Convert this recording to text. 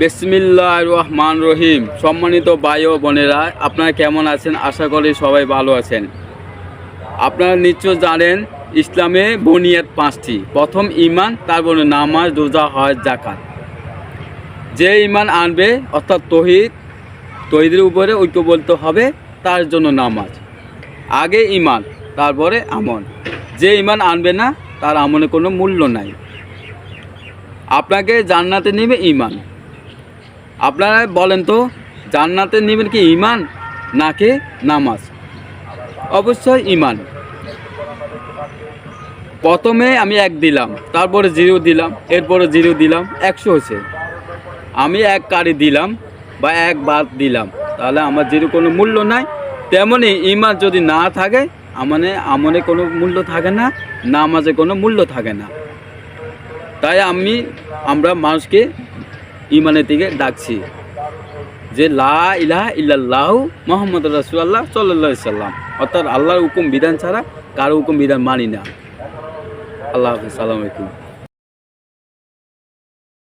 বিসমিল্লাহ রহমান রহিম সম্মানিত ভাই ও বোনেরা, আপনারা কেমন আছেন? আশা করি সবাই ভালো আছেন। আপনারা নিশ্চয় জানেন, ইসলামে বনিয়াদ পাঁচটি। প্রথম ইমান তারপরে নামাজ, রোজা হয় জাকাত যে ইমান আনবে, অর্থাৎ তহিদ, তহিদের উপরে ঐক্য বলতে হবে, তার জন্য নামাজ। আগে ইমান তারপরে আমন যে ইমান আনবে না, তার আমনে কোনো মূল্য নাই। আপনাকে জান্নাতে নেবে ইমান আপনারা বলেন তো, জান্নাতে নেবেন কি ইমান নাকি নামাজ? অবশ্যই ইমান প্রথমে আমি এক দিলাম, তারপরে জিরো দিলাম, এরপরে জিরো দিলাম, একশো হয়েছে। আমি এক কারি দিলাম বা এক বাদ দিলাম, তাহলে আমার জিরো কোনো মূল্য নাই। তেমনই ইমান যদি না থাকে আমনে আমনে কোনো মূল্য থাকে না, নামাজে কোনো মূল্য থাকে না। তাই আমি, আমরা মানুষকে ইমানের দিকে ডাকছি। যে লা ইলাহা ইল্লাহ মোহাম্মদ রাসুল্লাহ সাল্লাহ সাল্লাম। অর্থাৎ আল্লাহর হুকুম বিধান ছাড়া কারও হুকুম বিধান মানি না। আল্লাহ হাফিজ, সালাম আলাইকুম।